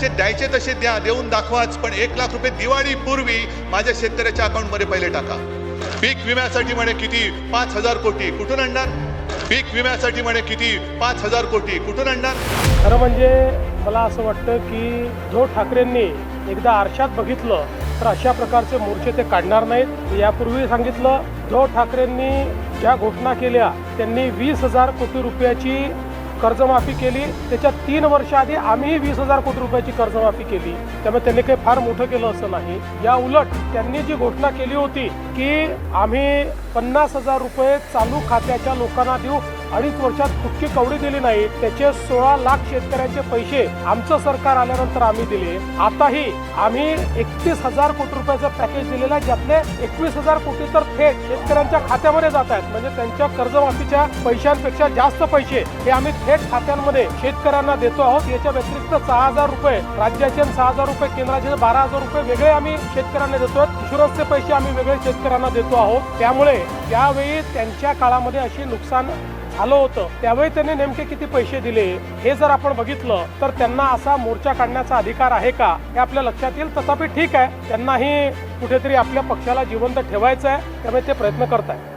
जसे द्यायचे तसे द्या देऊन दाखवाच. पण एक लाख रुपये दिवाळीपूर्वी माझ्या शेतकऱ्याच्या अकाउंटमध्ये पहिले टाका. पीक विम्यासाठी म्हणे किती? पाच हजार कोटी. कुठून आणणार? पीक विम्यासाठी म्हणे किती? पाच हजार कोटी. कुठून आणणार? खरं म्हणजे मला असं वाटतं की उद्धव ठाकरेंनी एकदा आरशात बघितलं तर अशा प्रकारचे मोर्चे ते काढणार नाहीत. यापूर्वी सांगितलं उद्धव ठाकरेंनी ज्या घोषणा केल्या त्यांनी वीस हजार कोटी रुपयाची कर्जमाफी केली. त्याच्या तीन वर्ष आधी आम्ही वीस हजार कोटी रुपयाची कर्जमाफी केली. त्यामुळे त्यांनी काही फार मोठं केलं असं नाही. या उलट त्यांनी जी घोषणा केली होती की आम्ही पन्नास हजार रुपये चालू खात्याच्या लोकांना देऊ अडीच वर्षात कुठची कवडी दिली नाही त्याचे सोळा लाख शेतकऱ्यांचे पैसे आमचं सरकार आल्यानंतर आम्ही दिले. आताही आम्ही एकतीस हजार कोटी रुपयाचं पॅकेज दिलेलं आहे ज्यातले एकवीस हजार कोटी तर थेट शेतकऱ्यांच्या खात्यामध्ये जात आहेत. म्हणजे त्यांच्या कर्जमाफीच्या पैशांपेक्षा जास्त पैसे हे आम्ही थेट खात्यांमध्ये शेतकऱ्यांना देतो आहोत. याच्या व्यतिरिक्त सहा हजार रुपये राज्याचे सहा हजार रुपये केंद्राचे बारा हजार रुपये वेगळे आम्ही शेतकऱ्यांना देतो इन्शुरन्सचे पैसे आम्ही वेगळे शेतकऱ्यांना देतो आहोत. त्यामुळे त्यावेळी त्यांच्या काळामध्ये अशी नुकसान झालं होतं. त्यावेळी त्यांनी नेमके किती पैसे दिले हे जर आपण बघितलं तर त्यांना असा मोर्चा काढण्याचा अधिकार आहे का? हे आपल्या लक्षात येईल. तथापि ठीक आहे. त्यांनाही कुठेतरी आपल्या पक्षाला जिवंत ठेवायचं आहे. त्यामुळे ते प्रयत्न करत आहे